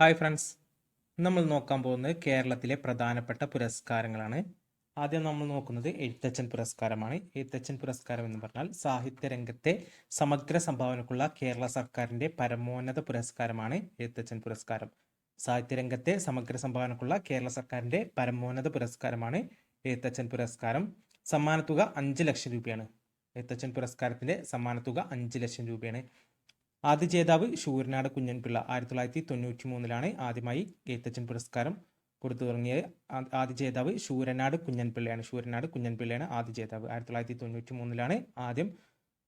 Hi friends നമ്മൾ നോക്കാൻ പോകുന്നത് കേരളത്തിലെ പ്രധാനപ്പെട്ട പുരസ്കാരങ്ങളാണ്. ആദ്യം നമ്മൾ നോക്കുന്നത് എഴുത്തച്ഛൻ പുരസ്കാരമാണ്. എഴുത്തച്ഛൻ പുരസ്കാരം എന്ന് പറഞ്ഞാൽ സാഹിത്യ രംഗത്തെ സമഗ്ര സംഭാവനക്കുള്ള കേരള സർക്കാരിന്റെ പരമോന്നത പുരസ്കാരമാണ് എഴുത്തച്ഛൻ പുരസ്കാരം. സാഹിത്യ രംഗത്തെ സമഗ്ര സംഭാവനക്കുള്ള കേരള സർക്കാരിന്റെ പരമോന്നത പുരസ്കാരമാണ് എഴുത്തച്ഛൻ പുരസ്കാരം. സമ്മാനത്തുക അഞ്ച് ലക്ഷം രൂപയാണ്. എഴുത്തച്ഛൻ പുരസ്കാരത്തിന്റെ സമ്മാനത്തുക അഞ്ച് ലക്ഷം രൂപയാണ്. ആദ്യ ജേതാവ് ശൂരനാട് കുഞ്ഞൻപിള്ള ആയിരത്തി തൊള്ളായിരത്തി തൊണ്ണൂറ്റി മൂന്നിലാണ് ആദ്യമായി എഴുത്തച്ഛൻ പുരസ്കാരം കൊടുത്തു തുടങ്ങിയത് ആദ്യ ജേതാവ് ശൂരനാട് കുഞ്ഞൻപിള്ളയാണ്. ശൂരനാട് കുഞ്ഞൻപിള്ളയാണ് ആദ്യ ജേതാവ് ആയിരത്തി തൊള്ളായിരത്തി തൊണ്ണൂറ്റി മൂന്നിലാണ് ആദ്യം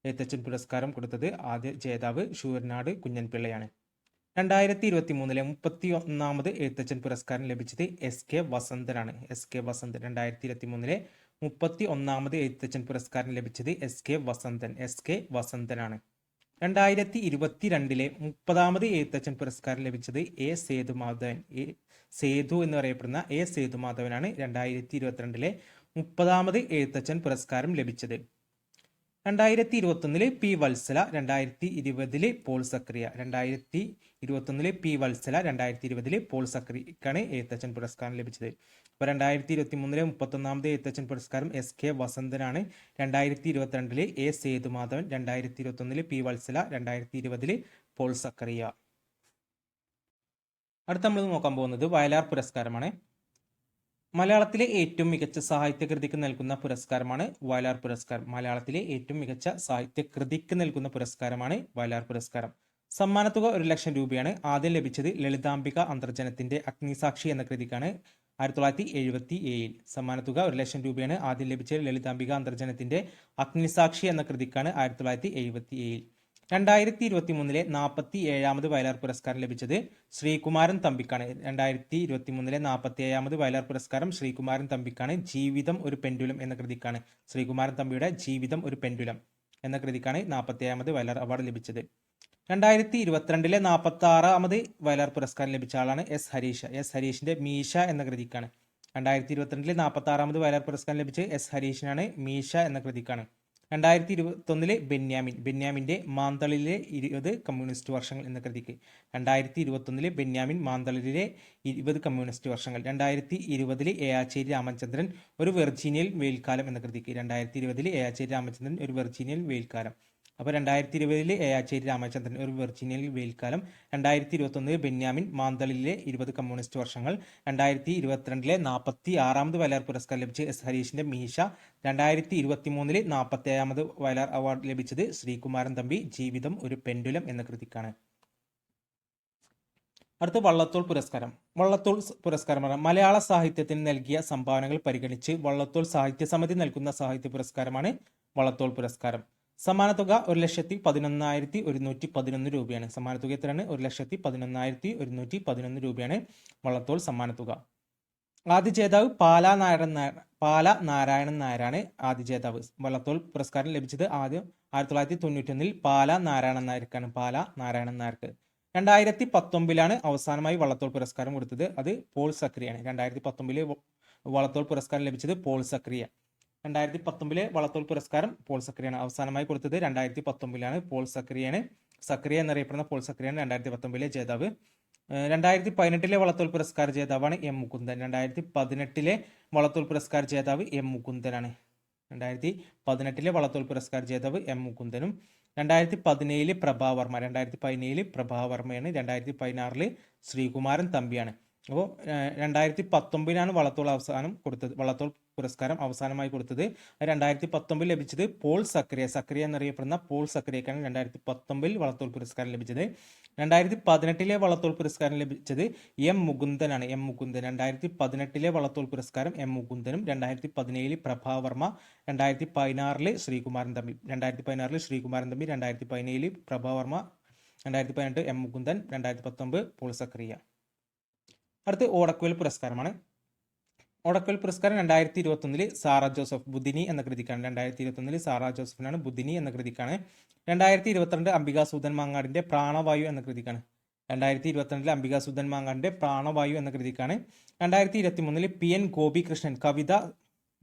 എഴുത്തച്ഛൻ പുരസ്കാരം കൊടുത്തത്. ആദ്യ ജേതാവ് ശൂരനാട് കുഞ്ഞൻപിള്ളയാണ്. രണ്ടായിരത്തി ഇരുപത്തി മൂന്നിലെ മുപ്പത്തി ഒന്നാമത് എഴുത്തച്ഛൻ പുരസ്കാരം ലഭിച്ചത് എസ് കെ വസന്തനാണ്. എസ് കെ വസന്തൻ രണ്ടായിരത്തി ഇരുപത്തി മൂന്നിലെ മുപ്പത്തി ഒന്നാമത് എഴുത്തച്ഛൻ പുരസ്കാരം ലഭിച്ചത് S K Vasanthan. S K വസന്തനാണ്. രണ്ടായിരത്തി ഇരുപത്തിരണ്ടിലെ മുപ്പതാമത് എഴുത്തച്ഛൻ പുരസ്കാരം ലഭിച്ചത് എ സേതുമാധവൻ. എ സേതു എന്ന് പറയപ്പെടുന്ന എ സേതുമാധവനാണ് രണ്ടായിരത്തി ഇരുപത്തിരണ്ടിലെ മുപ്പതാമത് എഴുത്തച്ഛൻ പുരസ്കാരം ലഭിച്ചത്. രണ്ടായിരത്തി ഇരുപത്തൊന്നിൽ പി വത്സല രണ്ടായിരത്തി ഇരുപതിൽ പോൾ സക്രിയ രണ്ടായിരത്തി ഇരുപത്തൊന്നിൽ പി വത്സല രണ്ടായിരത്തി ഇരുപതിൽ പോൾ സക്രിയക്കാണ് എഴുത്തച്ഛൻ പുരസ്കാരം ലഭിച്ചത്. അപ്പോൾ രണ്ടായിരത്തി ഇരുപത്തി മൂന്നിലെ മുപ്പത്തൊന്നാമത് എഴുത്തച്ഛൻ പുരസ്കാരം എസ് കെ വസന്തനാണ്. രണ്ടായിരത്തി ഇരുപത്തിരണ്ടിൽ എ സേതുമാധവൻ രണ്ടായിരത്തി ഇരുപത്തൊന്നിൽ പി വത്സല രണ്ടായിരത്തി ഇരുപതിൽ പോൾ സക്കറിയ. അടുത്ത നമ്മൾ നോക്കാൻ പോകുന്നത് വയലാർ പുരസ്കാരമാണ്. മലയാളത്തിലെ ഏറ്റവും മികച്ച സാഹിത്യ കൃതിക്ക് നൽകുന്ന പുരസ്കാരമാണ് വയലാർ പുരസ്കാരം. മലയാളത്തിലെ ഏറ്റവും മികച്ച സാഹിത്യ കൃതിക്ക് നൽകുന്ന പുരസ്കാരമാണ് വയലാർ പുരസ്കാരം. സമ്മാനത്തുക ഒരു ലക്ഷം രൂപയാണ്. ആദ്യം ലഭിച്ചത് ലളിതാംബിക അന്തർജനത്തിന്റെ അഗ്നിസാക്ഷി എന്ന കൃതിക്കാണ്. ആയിരത്തി തൊള്ളായിരത്തി എഴുപത്തി ഏഴിൽ സമ്മാനത്തുക ഒരു ലക്ഷം രൂപയാണ് ആദ്യം ലഭിച്ച ലളിതാംബിക അന്തർജനത്തിന്റെ അഗ്നിസാക്ഷി എന്ന കൃതിക്കാണ് ആയിരത്തി തൊള്ളായിരത്തി എഴുപത്തി ഏഴിൽ രണ്ടായിരത്തി ഇരുപത്തി മൂന്നിലെ നാൽപ്പത്തി ഏഴാമത് വയലാർ പുരസ്കാരം ലഭിച്ചത് ശ്രീകുമാരൻ തമ്പിക്കാണ്. രണ്ടായിരത്തി ഇരുപത്തി മൂന്നിലെ നാൽപ്പത്തി ഏഴാമത് വയലാർ പുരസ്കാരം ശ്രീകുമാരൻ തമ്പിക്കാണ്. ജീവിതം ഒരു പെൻഡുലം എന്ന കൃതിക്കാണ് ശ്രീകുമാരൻ തമ്പിയുടെ ജീവിതം ഒരു പെൻഡുലം എന്ന കൃതിക്കാണ് നാൽപ്പത്തി ഏഴാമത് വയലാർ അവാർഡ് ലഭിച്ചത്. രണ്ടായിരത്തി ഇരുപത്തിരണ്ടിലെ നാൽപ്പത്തി ആറാമത് വയലാർ പുരസ്കാരം ലഭിച്ച ആളാണ് എസ് ഹരീഷ. എസ് ഹരീഷിന്റെ മീശ എന്ന കൃതിക്കാണ്. രണ്ടായിരത്തി ഇരുപത്തിരണ്ടിലെ നാൽപ്പത്തി ആറാമത് വയലാർ പുരസ്കാരം ലഭിച്ച എസ് ഹരീഷിനാണ് മീശ എന്ന കൃതിക്കാണ്. രണ്ടായിരത്തി ഇരുപത്തൊന്നിലെ ബെന്യാമിൻ. ബെന്യാമിന്റെ മാന്തളിലെ ഇരുപത് കമ്മ്യൂണിസ്റ്റ് വർഷങ്ങൾ എന്ന കൃതിക്ക്. രണ്ടായിരത്തി ഇരുപത്തൊന്നിലെ ബെന്യാമിൻ മാന്തളിലെ ഇരുപത് കമ്മ്യൂണിസ്റ്റ് വർഷങ്ങൾ. രണ്ടായിരത്തി ഇരുപതിലെ ഏയാച്ചേരി രാമചന്ദ്രൻ ഒരു വെർജീനിയൽ വെയിൽക്കാലം എന്ന കൃതിക്ക്. രണ്ടായിരത്തി ഇരുപതിലെ ഏയാച്ചേരി രാമചന്ദ്രൻ ഒരു വെർജീനിയൽ വെയിൽക്കാലം അപ്പോൾ രണ്ടായിരത്തി ഇരുപതിൽ ഏയാച്ചേരി രാമചന്ദ്രൻ ഒരു വെർജീനിയൽ വെയിൽക്കാലം രണ്ടായിരത്തി ഇരുപത്തൊന്നിൽ ബെന്യാമിൻ മാന്തളിലെ ഇരുപത് കമ്മ്യൂണിസ്റ്റ് വർഷങ്ങൾ രണ്ടായിരത്തി ഇരുപത്തിരണ്ടിലെ നാൽപ്പത്തി ആറാമത് വയലാർ പുരസ്കാരം ലഭിച്ച എസ് ഹരീഷിന്റെ മീശ രണ്ടായിരത്തി ഇരുപത്തി മൂന്നിൽ നാൽപ്പത്തി ഏഴാമത് വയലാർ അവാർഡ് ലഭിച്ചത് ശ്രീകുമാരൻ തമ്പി ജീവിതം ഒരു പെൻഡുലം എന്ന കൃതിക്കാണ്. അടുത്ത വള്ളത്തോൾ പുരസ്കാരം. വള്ളത്തോൾ പുരസ്കാരമാണ് പുരസ്കാരം മലയാള സാഹിത്യത്തിന് നൽകിയ സംഭാവനകൾ പരിഗണിച്ച് വള്ളത്തോൾ സാഹിത്യ സമിതി നൽകുന്ന സാഹിത്യ പുരസ്കാരമാണ് വള്ളത്തോൾ പുരസ്കാരം. സമ്മാനത്തുക ഒരു ലക്ഷത്തി പതിനൊന്നായിരത്തി ഒരുന്നൂറ്റി പതിനൊന്ന് രൂപയാണ്. സമ്മാനത്തുക എത്രയാണ്? ഒരു ലക്ഷത്തി പതിനൊന്നായിരത്തി ഒരുന്നൂറ്റി പതിനൊന്ന് രൂപയാണ് വള്ളത്തോൾ സമ്മാന തുക ആദ്യ ജേതാവ് പാല നാരായണൻ നായർ പാല നാരായണൻ നായരാണ് ആദ്യ ജേതാവ്. വള്ളത്തോൾ പുരസ്കാരം ലഭിച്ചത് ആദ്യം ആയിരത്തി തൊള്ളായിരത്തി തൊണ്ണൂറ്റൊന്നിൽ പാല നാരായണൻ നായർക്കാണ്. പാല നാരായണൻ നായർക്ക്. രണ്ടായിരത്തി പത്തൊമ്പതിലാണ് അവസാനമായി വള്ളത്തോൾ പുരസ്കാരം കൊടുത്തത്. അത് പോൾ സക്രിയാണ് രണ്ടായിരത്തി പത്തൊമ്പതിൽ വള്ളത്തോൾ പുരസ്കാരം ലഭിച്ചത് പോൾ സക്രിയ. രണ്ടായിരത്തി പത്തൊമ്പതിലെ വളത്തോൽ പുരസ്കാരം പോൾ സക്രിയാണ് അവസാനമായി കൊടുത്തത്. രണ്ടായിരത്തി പത്തൊമ്പതിലാണ് പോൾ സക്രിയാണ്. സക്രിയ എന്നറിയപ്പെടുന്ന പോൾ സക്രിയാണ് രണ്ടായിരത്തി പത്തൊമ്പതിലെ ജേതാവ്. രണ്ടായിരത്തി പതിനെട്ടിലെ വളത്തോൽ പുരസ്കാര ജേതാവാണ് എം മുകുന്ദൻ. രണ്ടായിരത്തി പതിനെട്ടിലെ വളത്തോൽ പുരസ്കാര ജേതാവ് എം മുകുന്ദനാണ്. രണ്ടായിരത്തി പതിനെട്ടിലെ വളത്തോൽ പുരസ്കാര ജേതാവ് എം മുകുന്ദനും രണ്ടായിരത്തി പതിനേഴിൽ പ്രഭാവർമ്മ രണ്ടായിരത്തി പതിനേഴിൽ പ്രഭാവർമ്മയാണ് രണ്ടായിരത്തി പതിനാറിൽ ശ്രീകുമാരൻ തമ്പിയാണ്. അപ്പോൾ രണ്ടായിരത്തി പത്തൊമ്പതിലാണ് വള്ളത്തോൾ അവസാനം കൊടുത്തത് വള്ളത്തോൾ പുരസ്കാരം അവസാനമായി കൊടുത്തത്. രണ്ടായിരത്തി പത്തൊമ്പതിൽ ലഭിച്ചത് പോൾ സക്രിയ. സക്രിയ എന്നറിയപ്പെടുന്ന പോൾ സക്രിയക്കാണ് രണ്ടായിരത്തി പത്തൊമ്പതിൽ വള്ളത്തോൾ പുരസ്കാരം ലഭിച്ചത്. രണ്ടായിരത്തി പതിനെട്ടിലെ വള്ളത്തോൾ പുരസ്കാരം ലഭിച്ചത് എം മുകുന്ദനാണ്. എം മുകുന്ദൻ. രണ്ടായിരത്തി പതിനെട്ടിലെ വള്ളത്തോൾ പുരസ്കാരം എം മുകുന്ദനും രണ്ടായിരത്തി പതിനേഴിൽ പ്രഭാവർമ്മ രണ്ടായിരത്തി പതിനാറിൽ ശ്രീകുമാരൻ തമ്പി രണ്ടായിരത്തി പതിനാറിൽ ശ്രീകുമാരൻ തമ്പി രണ്ടായിരത്തി പതിനേഴിൽ പ്രഭാവർമ്മ രണ്ടായിരത്തി പതിനെട്ട് എം മുകുന്ദൻ രണ്ടായിരത്തി പത്തൊമ്പത് പോൾ സക്രിയ. അടുത്ത് ഓടക്കുവൽ പുരസ്കാരമാണ്. ഓടക്കുവൽ പുരസ്കാരം രണ്ടായിരത്തി ഇരുപത്തൊന്നിൽ സാറ ജോസഫ് ബുദ്ധിനി എന്ന കൃതിക്കാണ്. രണ്ടായിരത്തി ഇരുപത്തൊന്നിൽ സാറ ജോസഫിനാണ് ബുദ്ധിനി എന്ന കൃതിക്കാണ്. രണ്ടായിരത്തി ഇരുപത്തിരണ്ട് അംബികാസൂദൻ മാങ്ങാടിന്റെ പ്രാണവായു എന്ന കൃതിക്കാണ്. രണ്ടായിരത്തി ഇരുപത്തിരണ്ടിൽ അംബികാസൂദൻ മാങ്ങാടിന്റെ പ്രാണവായു എന്ന കൃതിക്കാണ്. രണ്ടായിരത്തി ഇരുപത്തി മൂന്നിൽ പി എൻ ഗോപികൃഷ്ണൻ കവിത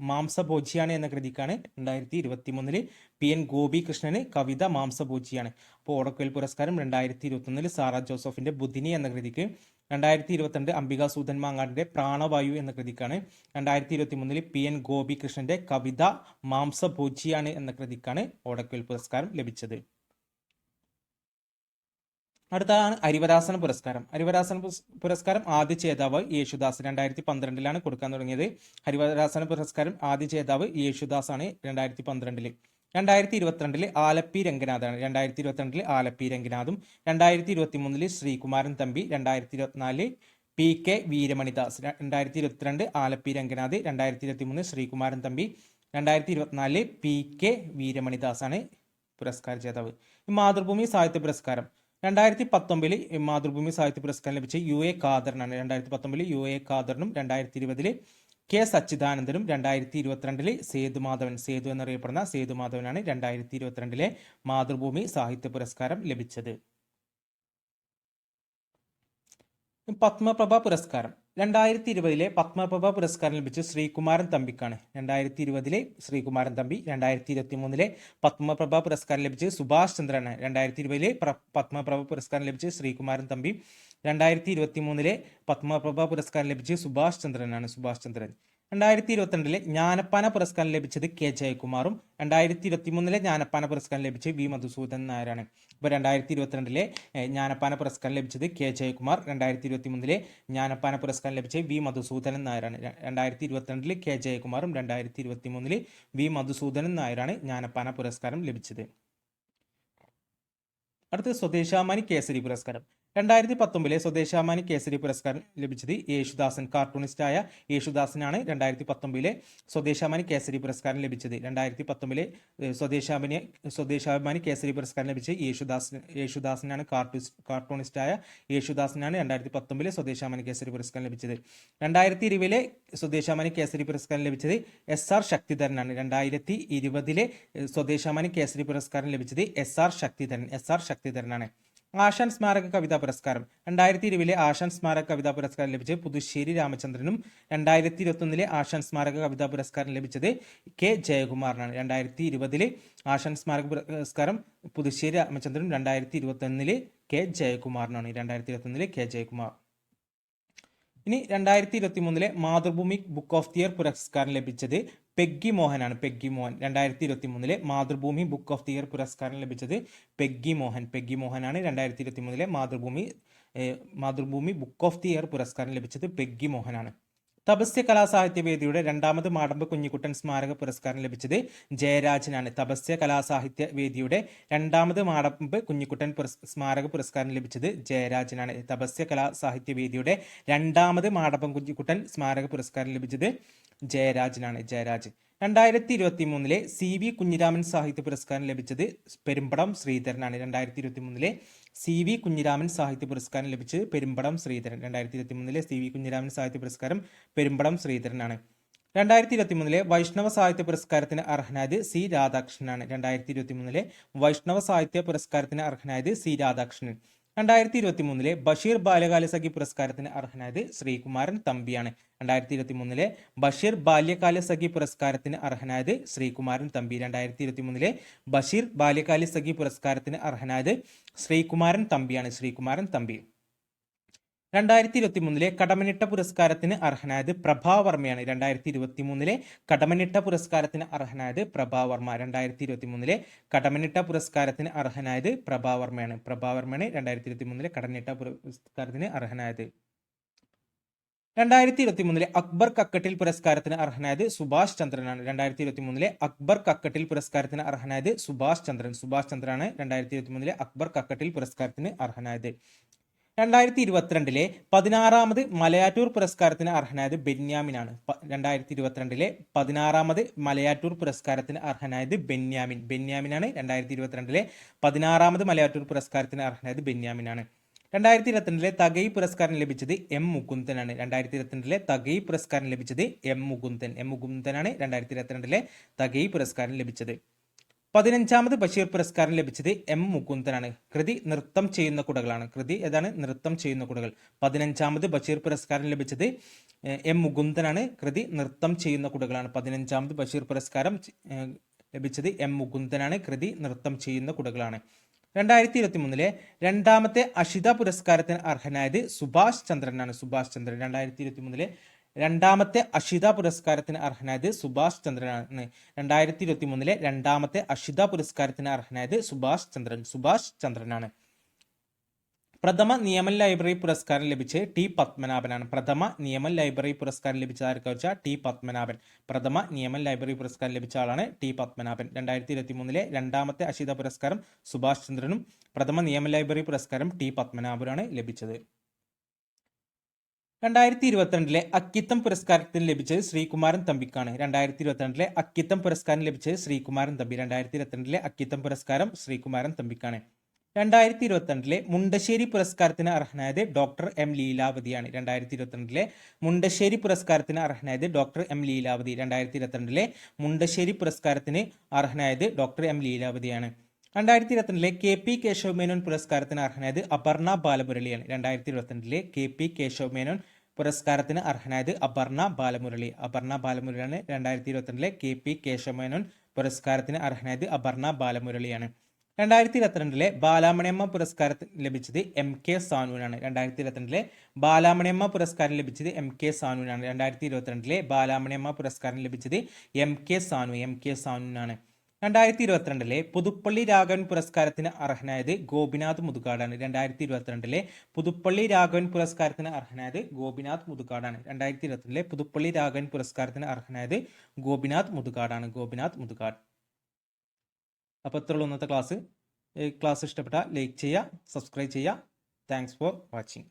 മാംസഭോജിയാണ് എന്ന കൃതിക്കാണ്. രണ്ടായിരത്തി ഇരുപത്തി മൂന്നിൽ പി എൻ ഗോപികൃഷ്ണന് കവിത മാംസഭോജിയാണ്. അപ്പോൾ ഓടക്കുവൽ പുരസ്കാരം രണ്ടായിരത്തി ഇരുപത്തി ഒന്നിൽ സാറ ജോസഫിന്റെ ബുദ്ധിനി എന്ന കൃതിക്ക് രണ്ടായിരത്തി ഇരുപത്തിരണ്ട് അംബിക സൂദൻ മാങ്ങാടിന്റെ പ്രാണവായു എന്ന കൃതിക്കാണ്. രണ്ടായിരത്തി ഇരുപത്തി മൂന്നിൽ പി എൻ ഗോപികൃഷ്ണന്റെ കവിത മാംസഭോജിയാണ് എന്ന കൃതിക്കാണ് ഓടക്കുവൽ പുരസ്കാരം ലഭിച്ചത്. അടുത്തതാണ് ഹരിവരാസന പുരസ്കാരം. ഹരിവരാസന പുരസ്കാരം ആദ്യ ജേതാവ് യേശുദാസ് രണ്ടായിരത്തി പന്ത്രണ്ടിലാണ് കൊടുക്കാൻ തുടങ്ങിയത്. ഹരിവരാസന പുരസ്കാരം ആദ്യ ജേതാവ് യേശുദാസ് ആണ് രണ്ടായിരത്തി പന്ത്രണ്ടിൽ രണ്ടായിരത്തി ഇരുപത്തിരണ്ടിൽ ആലപ്പി രംഗനാഥാണ് രണ്ടായിരത്തി ഇരുപത്തിരണ്ടിൽ ആലപ്പി രംഗനാഥും രണ്ടായിരത്തി ഇരുപത്തി മൂന്നിൽ ശ്രീകുമാരൻ തമ്പി രണ്ടായിരത്തി ഇരുപത്തിനാലിൽ പി കെ വീരമണിദാസ് രണ്ടായിരത്തി ഇരുപത്തിരണ്ട് ആലപ്പി രംഗനാഥ് രണ്ടായിരത്തി ഇരുപത്തി മൂന്ന് ശ്രീകുമാരൻ തമ്പി രണ്ടായിരത്തി ഇരുപത്തിനാലിൽ പി കെ വീരമണിദാസ് ആണ് പുരസ്കാര ജേതാവ്. മാതൃഭൂമി സാഹിത്യ പുരസ്കാരം. രണ്ടായിരത്തി പത്തൊമ്പതിൽ മാതൃഭൂമി സാഹിത്യ പുരസ്കാരം ലഭിച്ച യു എ ഖാദറിനാണ്. രണ്ടായിരത്തി പത്തൊമ്പതിൽ യു എ ഖാദറിനും രണ്ടായിരത്തി ഇരുപതിൽ കെ സച്ചിദാനന്ദനും രണ്ടായിരത്തി ഇരുപത്തിരണ്ടിലെ സേതുമാധവൻ സേതു എന്നറിയപ്പെടുന്ന സേതുമാധവനാണ് രണ്ടായിരത്തി ഇരുപത്തിരണ്ടിലെ മാതൃഭൂമി സാഹിത്യ പുരസ്കാരം ലഭിച്ചത്. പത്മപ്രഭ പുരസ്കാരം. രണ്ടായിരത്തി ഇരുപതിലെ പത്മപ്രഭ പുരസ്കാരം ലഭിച്ച ശ്രീകുമാരൻ തമ്പിക്കാണ്. രണ്ടായിരത്തി ഇരുപതിലെ ശ്രീകുമാരൻ തമ്പി രണ്ടായിരത്തി ഇരുപത്തി മൂന്നിലെ പത്മപ്രഭ പുരസ്കാരം ലഭിച്ച് സുഭാഷ് ചന്ദ്രനാണ്. രണ്ടായിരത്തി ഇരുപതിലെ പത്മപ്രഭ പുരസ്കാരം ലഭിച്ച് ശ്രീകുമാരൻ തമ്പി. രണ്ടായിരത്തി ഇരുപത്തി മൂന്നിലെ പത്മപ്രഭ പുരസ്കാരം ലഭിച്ച് സുഭാഷ് ചന്ദ്രനാണ് സുഭാഷ് ചന്ദ്രൻ. രണ്ടായിരത്തി ഇരുപത്തിരണ്ടിലെ ജ്ഞാനപ്പാന പുരസ്കാരം ലഭിച്ചത് കെ ജയകുമാറും രണ്ടായിരത്തി ഇരുപത്തി മൂന്നിലെ ജ്ഞാനപ്പാന പുരസ്കാരം ലഭിച്ചത് വി മധുസൂദൻ നായരാണ്. ഇപ്പോൾ രണ്ടായിരത്തി ഇരുപത്തിരണ്ടിലെ ജ്ഞാനപ്പാന പുരസ്കാരം ലഭിച്ചത് കെ ജയകുമാർ രണ്ടായിരത്തി ഇരുപത്തി മൂന്നിലെ ജ്ഞാനപ്പാന പുരസ്കാരം ലഭിച്ചത് വി മധുസൂദനൻ നായരാണ്. രണ്ടായിരത്തി ഇരുപത്തിരണ്ടിൽ കെ ജയകുമാറും രണ്ടായിരത്തി ഇരുപത്തി മൂന്നിൽ വി മധുസൂദനൻ നായരാണ് ജ്ഞാനപ്പാന പുരസ്കാരം ലഭിച്ചത്. അടുത്തത് സ്വദേശാമാനി കേസരി പുരസ്കാരം. രണ്ടായിരത്തി പത്തൊമ്പതിലെ സ്വദേശാമാനി കേസരി പുരസ്കാരം ലഭിച്ചത് യേശുദാസൻ കാർട്ടൂണിസ്റ്റായ യേശുദാസനാണ്. രണ്ടായിരത്തി പത്തൊമ്പതിലെ സ്വദേശാമാനി കേസരി പുരസ്കാരം ലഭിച്ചത്. രണ്ടായിരത്തി പത്തൊമ്പതിലെ സ്വദേശാമിനി സ്വദേശാഭിമാനി കേസരി പുരസ്കാരം ലഭിച്ച യേശുദാസ് യേശുദാസനാണ് കാർട്ടൂസ് കാർട്ടൂണിസ്റ്റായ യേശുദാസനാണ് രണ്ടായിരത്തി പത്തൊമ്പതിലെ സ്വദേശാമാനി കേസരി പുരസ്കാരം ലഭിച്ചത്. രണ്ടായിരത്തി ഇരുപതിലെ സ്വദേശാമാനി കേസരി പുരസ്കാരം ലഭിച്ചത് എസ് ആർ ശക്തിധരനാണ്. രണ്ടായിരത്തി ഇരുപതിലെ സ്വദേശാമാനി കേസരി പുരസ്കാരം ലഭിച്ചത് S R Sakthidharan S R ശക്തിധരനാണ്. Asan സ്മാരക കവിതാ പുരസ്കാരം. രണ്ടായിരത്തി ഇരുപതിലെ ആശാൻ സ്മാരക കവിതാ പുരസ്കാരം ലഭിച്ച പുതുശ്ശേരി രാമചന്ദ്രനും രണ്ടായിരത്തി ഇരുപത്തൊന്നിലെ ആശാൻ സ്മാരക കവിതാ പുരസ്കാരം ലഭിച്ചത് കെ. ജയകുമാറിനാണ്. രണ്ടായിരത്തി ഇരുപതിലെ ആശാൻ സ്മാരക പുരസ്കാരം പുതുശ്ശേരി രാമചന്ദ്രനും രണ്ടായിരത്തി ഇരുപത്തൊന്നിലെ കെ. ജയകുമാറിനാണ്. രണ്ടായിരത്തി ഇരുപത്തൊന്നിലെ കെ. ജയകുമാർ. ഇനി രണ്ടായിരത്തി ഇരുപത്തി മൂന്നിലെ Mathrubhumi book of the year പുരസ്കാരം ലഭിച്ചത് പെഗ്ഗി മോഹനാണ്. പെഗ്ഗി മോഹൻ രണ്ടായിരത്തി ഇരുപത്തി മൂന്നിലെ Mathrubhumi book of the year പുരസ്കാരം ലഭിച്ചത് പെഗ്ഗി മോഹൻ. പെഗ്ഗി മോഹനാണ് രണ്ടായിരത്തി ഇരുപത്തി മൂന്നിലെ Mathrubhumi Mathrubhumi book of the year പുരസ്കാരം ലഭിച്ചത് പെഗ്ഗി മോഹനാണ്. തപസ്യ കലാസാഹിത്യവേദിയുടെ രണ്ടാമത് മാടമ്പ് കുഞ്ഞിക്കുട്ടൻ സ്മാരക പുരസ്കാരം ലഭിച്ചത് ജയരാജനാണ്. തപസ്യ കലാസാഹിത്യ വേദിയുടെ രണ്ടാമത് മാടമ്പ് കുഞ്ഞിക്കുട്ടൻ സ്മാരക പുരസ്കാരം ലഭിച്ചത് ജയരാജനാണ്. തപസ്യ കലാസാഹിത്യ വേദിയുടെ രണ്ടാമത് മാടമ്പം കുഞ്ഞിക്കുട്ടൻ സ്മാരക പുരസ്കാരം ലഭിച്ചത് ജയരാജനാണ്. ജയരാജ് രണ്ടായിരത്തി ഇരുപത്തി മൂന്നിലെ സി വി കുഞ്ഞിരാമൻ സാഹിത്യ പുരസ്കാരം ലഭിച്ചത് പെരുമ്പടം ശ്രീധരനാണ്. രണ്ടായിരത്തി ഇരുപത്തി മൂന്നിലെ സി വി കുഞ്ഞിരാമൻ സാഹിത്യ പുരസ്കാരം ലഭിച്ചത് പെരുമ്പടം ശ്രീധരൻ. രണ്ടായിരത്തി ഇരുപത്തി മൂന്നിലെ സി വി കുഞ്ഞിരാമൻ സാഹിത്യ പുരസ്കാരം പെരുമ്പടം ശ്രീധരനാണ്. രണ്ടായിരത്തി ഇരുപത്തി മൂന്നിലെ വൈഷ്ണവ സാഹിത്യ പുരസ്കാരത്തിന് അർഹനായത് സി രാധാകൃഷ്ണനാണ്. രണ്ടായിരത്തി ഇരുപത്തി മൂന്നിലെ വൈഷ്ണവ സാഹിത്യ പുരസ്കാരത്തിന് അർഹനായത് സി രാധാകൃഷ്ണൻ. രണ്ടായിരത്തി ഇരുപത്തി മൂന്നിലെ ബഷീർ ബാല്യകാലസഖി പുരസ്കാരത്തിന് അർഹനായത് ശ്രീകുമാരൻ തമ്പിയാണ്. രണ്ടായിരത്തി ഇരുപത്തി മൂന്നിലെ ബഷീർ ബാല്യകാല സഖി പുരസ്കാരത്തിന് അർഹനായത് ശ്രീകുമാരൻ തമ്പി. രണ്ടായിരത്തി ഇരുപത്തി മൂന്നിലെ ബഷീർ ബാല്യകാല സഖി പുരസ്കാരത്തിന് അർഹനായത് ശ്രീകുമാരൻ തമ്പിയാണ്. ശ്രീകുമാരൻ തമ്പി. രണ്ടായിരത്തി ഇരുപത്തി മൂന്നിലെ കടമനിട്ട പുരസ്കാരത്തിന് അർഹനായത് പ്രഭാവർമ്മയാണ് രണ്ടായിരത്തി ഇരുപത്തി മൂന്നിലെ കടമനിട്ട പുരസ്കാരത്തിന് അർഹനായത് പ്രഭാവർമ്മ രണ്ടായിരത്തി ഇരുപത്തി മൂന്നിലെ കടമനിട്ട പുരസ്കാരത്തിന് അർഹനായത് പ്രഭാവർമ്മയാണ് പ്രഭാവർമ്മയാണ് രണ്ടായിരത്തി ഇരുപത്തി മൂന്നിലെ കടമനിട്ട പുരസ്കാരത്തിന് അർഹനായത്. രണ്ടായിരത്തി ഇരുപത്തി മൂന്നിലെ അക്ബർ കക്കട്ടിൽ പുരസ്കാരത്തിന് അർഹനായത് സുഭാഷ് ചന്ദ്രനാണ്. രണ്ടായിരത്തി ഇരുപത്തി മൂന്നിലെ അക്ബർ കക്കട്ടിൽ പുരസ്കാരത്തിന് അർഹനായത് സുഭാഷ് ചന്ദ്രൻ. സുഭാഷ് ചന്ദ്രനാണ് രണ്ടായിരത്തി ഇരുപത്തി മൂന്നിലെ അക്ബർ കക്കട്ടിൽ പുരസ്കാരത്തിന് അർഹനായത്. രണ്ടായിരത്തി ഇരുപത്തിരണ്ടിലെ പതിനാറാമത് മലയാറ്റൂർ പുരസ്കാരത്തിന് അർഹനായത് ബെന്യാമിനാണ്. രണ്ടായിരത്തി ഇരുപത്തിരണ്ടിലെ പതിനാറാമത് മലയാറ്റൂർ പുരസ്കാരത്തിന് അർഹനായത് ബെന്യാമിൻ. ബെന്യാമിനാണ് രണ്ടായിരത്തി ഇരുപത്തിരണ്ടിലെ പതിനാറാമത് മലയാറ്റൂർ പുരസ്കാരത്തിന് അർഹനായത് ബെന്യാമിനാണ്. രണ്ടായിരത്തി ഇരുപത്തിരണ്ടിലെ തകൈ പുരസ്കാരം ലഭിച്ചത് എം മുകുന്ദനാണ്. രണ്ടായിരത്തി ഇരുപത്തിരണ്ടിലെ തകൈ പുരസ്കാരം ലഭിച്ചത് എം മുകുന്ദൻ. എം മുകുന്ദനാണ് രണ്ടായിരത്തി ഇരുപത്തിരണ്ടിലെ തകൈ പുരസ്കാരം ലഭിച്ചത്. പതിനഞ്ചാമത് ബഷീർ പുരസ്കാരം ലഭിച്ചത് എം മുകുന്ദനാണ്. കൃതി നൃത്തം ചെയ്യുന്ന കുടകളാണ്. കൃതി ഏതാണ്? നൃത്തം ചെയ്യുന്ന കുടകൾ. പതിനഞ്ചാമത് ബഷീർ പുരസ്കാരം ലഭിച്ചത് എം മുകുന്ദനാണ്. കൃതി നൃത്തം ചെയ്യുന്ന കുടകളാണ്. പതിനഞ്ചാമത് ബഷീർ പുരസ്കാരം ലഭിച്ചത് എം മുകുന്ദനാണ്. കൃതി നൃത്തം ചെയ്യുന്ന കുടകളാണ്. രണ്ടായിരത്തി ഇരുപത്തി മൂന്നിലെ രണ്ടാമത്തെ അഷിത പുരസ്കാരത്തിന് അർഹനായത് സുഭാഷ് ചന്ദ്രനാണ്. സുഭാഷ് ചന്ദ്രൻ. രണ്ടായിരത്തി ഇരുപത്തി മൂന്നിലെ രണ്ടാമത്തെ അഷിത പുരസ്കാരത്തിന് അർഹനായത് സുഭാഷ് ചന്ദ്രനാണ്. രണ്ടായിരത്തി ഇരുപത്തി മൂന്നിലെ രണ്ടാമത്തെ അഷിത പുരസ്കാരത്തിന് അർഹനായത് സുഭാഷ് ചന്ദ്രൻ സുഭാഷ് ചന്ദ്രനാണ്. പ്രഥമ നിയമൻ ലൈബ്രറി പുരസ്കാരം ലഭിച്ച് ടി പത്മനാഭനാണ്. പ്രഥമ നിയമൻ ലൈബ്രറി പുരസ്കാരം ലഭിച്ച ആർക്കാ വെച്ചാൽ ടി പത്മനാഭൻ. പ്രഥമ നിയമൻ ലൈബ്രറി പുരസ്കാരം ലഭിച്ച ആളാണ് ടി പത്മനാഭൻ. രണ്ടായിരത്തി ഇരുപത്തി മൂന്നിലെ രണ്ടാമത്തെ അഷിത പുരസ്കാരം സുഭാഷ് ചന്ദ്രനും പ്രഥമ നിയമ ലൈബ്രറി പുരസ്കാരം ടി പത്മനാഭനാണ് ലഭിച്ചത്. രണ്ടായിരത്തി ഇരുപത്തിരണ്ടിലെ അക്കിത്തം പുരസ്കാരത്തിന് ലഭിച്ചത് ശ്രീകുമാരൻ തമ്പിക്കാണ്. രണ്ടായിരത്തി ഇരുപത്തിരണ്ടിലെ അക്കിത്തം പുരസ്കാരം ലഭിച്ചത് ശ്രീകുമാരൻ തമ്പി. രണ്ടായിരത്തി ഇരുപത്തിരണ്ടിലെ അക്കിത്തം പുരസ്കാരം ശ്രീകുമാരൻ തമ്പിക്കാണ്. രണ്ടായിരത്തി ഇരുപത്തിരണ്ടിലെ മുണ്ടശ്ശേരി പുരസ്കാരത്തിന് അർഹനായത് ഡോക്ടർ എം ലീലാവതിയാണ്. രണ്ടായിരത്തി ഇരുപത്തിരണ്ടിലെ മുണ്ടശ്ശേരി പുരസ്കാരത്തിന് അർഹനായത് ഡോക്ടർ എം ലീലാവതി. രണ്ടായിരത്തി ഇരുപത്തിരണ്ടിലെ മുണ്ടശ്ശേരി പുരസ്കാരത്തിന് അർഹനായത് ഡോക്ടർ എം ലീലാവതിയാണ്. രണ്ടായിരത്തി ഇരുപത്തിരണ്ടിലെ കെ പി കേശവമേനോൻ പുരസ്കാരത്തിന് അർഹനായത് അപർണ ബാലമുരളിയാണ്. രണ്ടായിരത്തി ഇരുപത്തിരണ്ടിലെ കെ പി കേശവ മേനോൻ പുരസ്കാരത്തിന് അർഹനായത് അപർണ ബാലമുരളി. അപർണ ബാലമുരളിയാണ് രണ്ടായിരത്തി ഇരുപത്തിരണ്ടിലെ കെ പി കേശവമേനോൻ പുരസ്കാരത്തിന് അർഹനായത് അപർണ ബാലമുരളിയാണ്. രണ്ടായിരത്തി ഇരുപത്തിരണ്ടിലെ ബാലാമണിയമ്മ പുരസ്കാരത്തിന് ലഭിച്ചത് എം കെ സാനുവിനാണ്. രണ്ടായിരത്തി ഇരുപത്തിരണ്ടിലെ ബാലാമണിയമ്മ പുരസ്കാരം ലഭിച്ചത് എം കെ സാനുവിനാണ്. രണ്ടായിരത്തി ഇരുപത്തിരണ്ടിലെ ബാലാമണിയമ്മ പുരസ്കാരം ലഭിച്ചത് M K Sanu M K സാനുവിനാണ്. രണ്ടായിരത്തി ഇരുപത്തിരണ്ടിലെ പുതുപ്പള്ളി രാഘവൻ പുരസ്കാരത്തിന് അർഹനായത് ഗോപിനാഥ് മുതുകാടാണ്. രണ്ടായിരത്തി ഇരുപത്തിരണ്ടിലെ പുതുപ്പള്ളി രാഘവൻ പുരസ്കാരത്തിന് അർഹനായത് ഗോപിനാഥ് മുതുകാടാണ്. രണ്ടായിരത്തി ഇരുപത്തിരണ്ടിലെ പുതുപ്പള്ളി രാഘവൻ പുരസ്കാരത്തിന് അർഹനായത് ഗോപിനാഥ് മുതുകാടാണ്. ഗോപിനാഥ് മുതുകാട്. അപ്പോൾ ഇത്രയുള്ള ഇന്നത്തെ ക്ലാസ്. ക്ലാസ് ഇഷ്ടപ്പെട്ട ലൈക്ക് ചെയ്യുക സബ്സ്ക്രൈബ് ചെയ്യുക. Thanks for watching.